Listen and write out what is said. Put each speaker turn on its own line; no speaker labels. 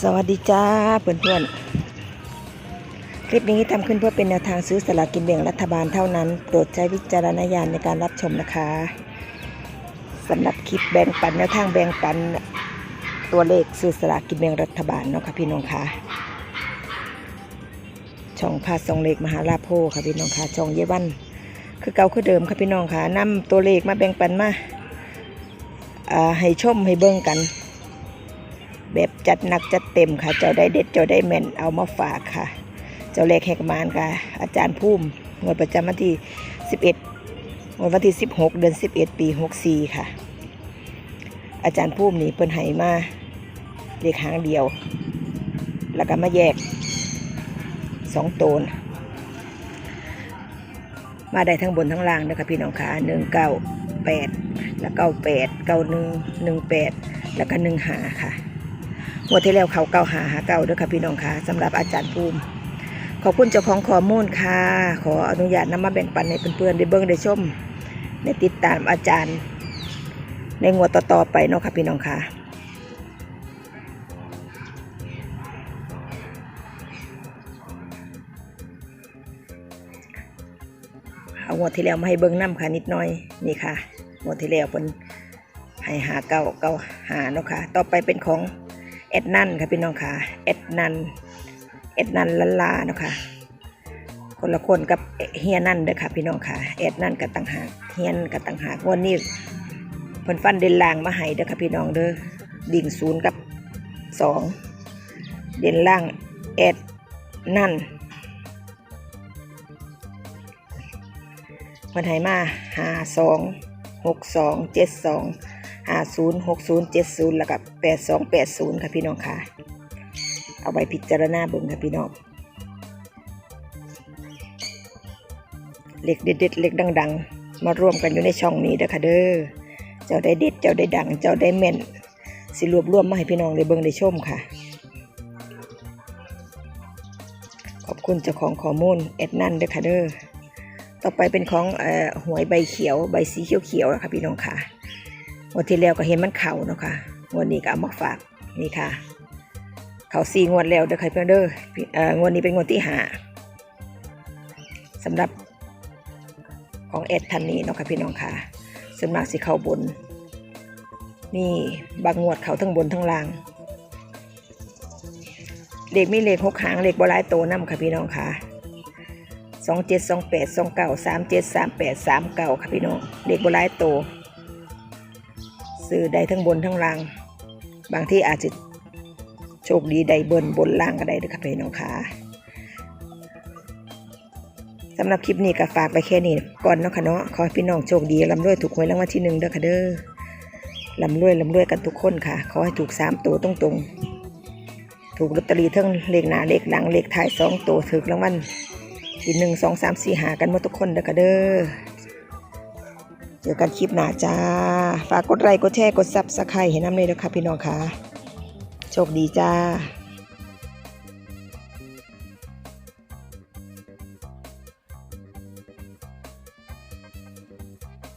สวัสดีจ้าเพื่อนๆ คลิปนี้ทำขึ้นเพื่อเป็นแนวทางซื้อสลากกินแบ่งรัฐบาลเท่านั้น โปรดใช้วิจารณญาณในการรับชมนะคะสำหรับคลิปแบ่งปันแนวทางแบ่งปันตัวเลขซื้อสลากกินแบ่งรัฐบาลเนาะค่ะพี่น้องค่ะช่องพาสองเลขมหาลาโพค่ะพี่น้องค่ะช่องเยวันคือเก่าคือเดิมค่ะพี่น้องค่ะนำตัวเลขมาแบ่งปันมาอ่าให้ชมให้เบิ่งกัน แบบจัดหนักจัดเต็มค่ะ เจ้าได้เด็ดเจ้าได้แม่นเอามาฝากค่ะ เจ้าเลขแหกมานค่ะ อาจารย์พุ่มงวดประจำวันที่ 11งวดวันที่ 16 เดือน 11 ปี 64 ค่ะ อาจารย์พุ่มนี่เพิ่นให้มาเลขหางเดียว แล้วก็มาแยกสองโตนมาได้ทั้งบนทั้งล่างนะคะพี่น้องค่ะหนึ่งเก้าแปดแล้วเก้าแปดเก้าหนึ่งหนึ่งแปดแล้วก็หนึ่งหาค่ะ งวดที่แล้วเขาเก้าหาหาเก้าด้วยค่ะพี่น้องค่ะสำหรับอาจารย์ภูมิ ขอบคุณเจ้าของข้อมูลค่ะ ขออนุญาตนำมาแบ่งปันให้เพื่อนๆได้เบิ่งได้ชมได้ติดตามอาจารย์ ในงวดต่อๆไปเนาะค่ะพี่น้องค่ะเอางวดที่แล้วมาให้เบิ้งน้ำค่ะนิดหน่อยนี่ค่ะงวดที่แล้วเป็นให้หาเก้าเก้าหาเนาะค่ะ ต่อไปเป็นของ แอดนันค่ะพี่น้องค่ะแอดนันแอดนันลันลาเนาะค่ะคนละคนกับเฮียนันเด้อค่ะพี่น้องค่ะแอดนันกับต่างหากเฮียนกับต่างหากวันนี้เพิ่นฟันเด่นล่างมาให้เด้อค่ะพี่น้องเด้อดิ่งศูนย์กับสองเด่นล่างแอดนันมันให้มาหาสองหกสองเจ็ดสอง หาศูนย์หกศูนย์เจ็ดศูนย์แล้วก็แปดสองแปดศูนย์ค่ะพี่น้องค่ะ เอาไว้พิจารณาเบิ่งค่ะพี่น้องเล็กเด็ดๆเล็กดัง ๆ มารวมกันอยู่ในช่องนี้เด้อค่ะเด้อ เจ้าได้เด็ด เจ้าได้ดัง เจ้าได้แม่น สิรวบรวมมาให้พี่น้องได้เบิ่งได้ชมค่ะ ขอบคุณเจ้าของข้อมูลแอดนั่นเด้อค่ะเด้อ ต่อไปเป็นของเอ่อหวยใบเขียว ใบสีเขียวเขียวๆนะคะพี่น้องค่ะ วดที่แล้วก็เห็นมันเข่าเนาะค่ะงวดนี้ก็เอามาฝากนี่ค่ะ เขาสี่งวดแล้วเด้อค่ะเพื่อนเด้ออ่องวดนี้เป็นงวดที่หาสำหรับของเอ็ดทันนี้เนาะค่ะพี่น้องค่ะส่วนมากสิเข้าบน นี่บางงวดเขาทั้งบนทั้งล่างเลขมีเลขหกหางเลขบลายโตวนำค่ะพี่น้องค่ะสองเจ็ดสองแปดสองเก้าสามเจ็ดสามแปดสามเก้าค่ะพี่น้องเด็กโบราณโต ซื้อได้ทั้งบนทั้งล่าง บางที่อาจจะโชคดีได้เบินบนล่างก็ได้เด้วยค่ะพี่น้องค่ะสำหรับคลิปนี้ก็ฝากไปแค่นี้ก่อนเนาะค่ะเนาะขอให้พี่น้องโชคดีลำรวยถูกหวยรางวัลที่หนึ่งเด้อค่ะเด้อลำรวยลำรวยกันทุกคนค่ะ ขอให้ถูกสามตัวตรงๆ ถูกลอตเตอรี่ทั้งเลขหนาเลขหลังเลขท้ายสองตัวถูกรางวัลที่หนึ่งสองสามสี่หากันหมดทุกคนเด้อค่ะเด้อ เจอกันคลิปหน้าจ้า ฝากกดไลค์กดแชร์กดซับสไครต์ให้น้ำเลยนะค่ะพี่น้องค่ะ โชคดีจ้า